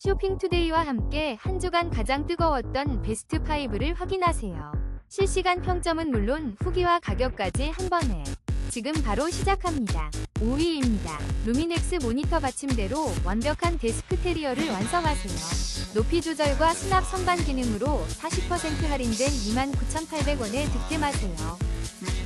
쇼핑투데이와 함께 한 주간 가장 뜨거웠던 베스트 5를 확인하세요. 실시간 평점은 물론 후기와 가격까지 한 번에. 지금 바로 시작합니다. 5위입니다. 루미넥스 모니터 받침대로 완벽한 데스크 테리어를 완성하세요. 높이 조절과 수납 선반 기능으로 40% 할인된 29,800원에 득템하세요.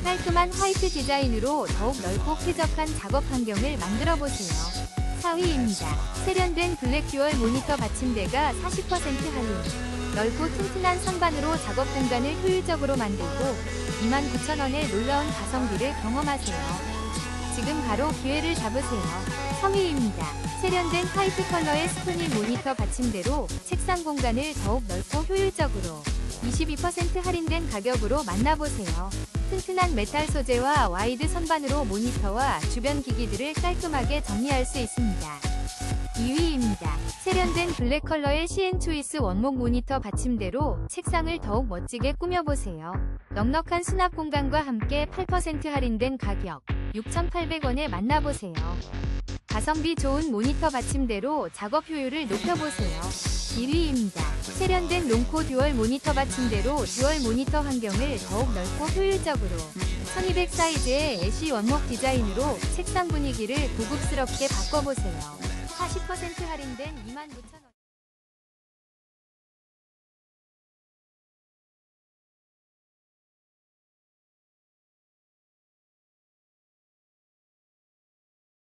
깔끔한 화이트 디자인으로 더욱 넓고 쾌적한 작업 환경을 만들어 보세요. 4위입니다. 세련된 블랙 듀얼 모니터 받침대가 40% 할인. 넓고 튼튼한 선반으로 작업 공간을 효율적으로 만들고 29,000원의 놀라운 가성비를 경험하세요. 지금 바로 기회를 잡으세요. 3위입니다. 세련된 화이트 컬러의 스토니 모니터 받침대로 책상 공간을 더욱 넓고 효율적으로 22% 할인된 가격으로 만나보세요. 튼튼한 메탈 소재와 와이드 선반으로 모니터와 주변 기기들을 깔끔하게 정리할 수 있습니다. 2위입니다. 세련된 블랙 컬러의 CN 초이스 원목 모니터 받침대로 책상을 더욱 멋지게 꾸며보세요. 넉넉한 수납 공간과 함께 8% 할인된 가격 6,800원에 만나보세요. 가성비 좋은 모니터 받침대로 작업 효율을 높여보세요. 1위입니다. 세련된 롱코 듀얼 모니터 받침대로 듀얼 모니터 환경을 더욱 넓고 효율적으로 1200 사이즈의 애쉬 원목 디자인으로 책상 분위기를 고급스럽게 바꿔보세요. 40% 할인된 29,000원